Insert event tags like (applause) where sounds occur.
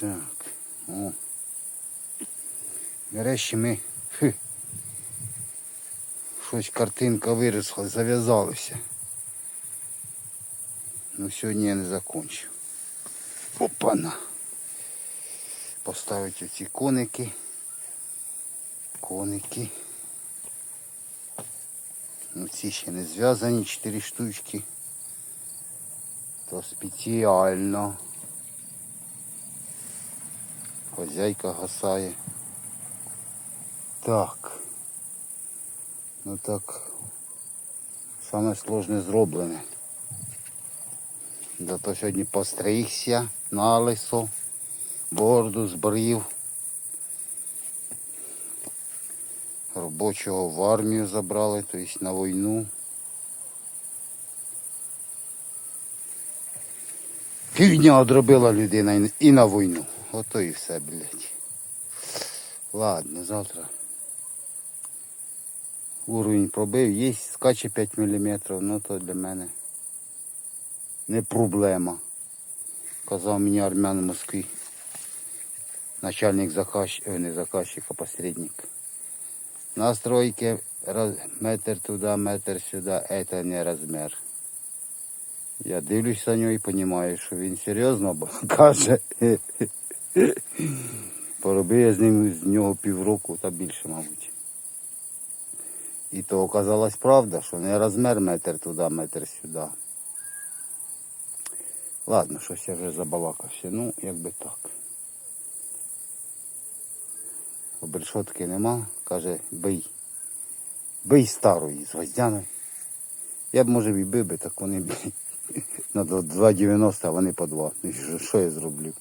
Так. О. Нарешті ми. Фу. Щось картинка виросла, зав'язалося. Ну сьогодні я не закончу. Опана. Поставити оці коники. Коники. Ну ці ще не зв'язані, чотири штучки. То спеціально. Хозяйка гасає. Так. Ну так. Саме сложне зроблене. Зато сьогодні постригся на лисо, бороду збрив. Робочого в армію забрали, тобто на війну. Півдня одробила людина і- на війну. Ото і все, блядь. Ладно, завтра. Уровень пробив, є, скаче 5 мм, ну то для мене не проблема. Казав мені армян в Москві. Начальник заказчика, не заказчик, а посередник. Настройки раз, метр туди, метр сюди, це не розмір. Я дивлюсь на нього і розумію, що він серйозно (laughs) каже. Поробив я з ним з нього півроку та більше, мабуть. І то оказалась правда, що не розмір метр туди, метр сюди. Ладно, щось я вже забалакався. Ну, якби так. Обрешотки нема, каже, бий. Бий старої з гвоздями. Я б може і бив би, так вони б (laughs) на 2,90, а вони по 2. Ну, що- що я зроблю?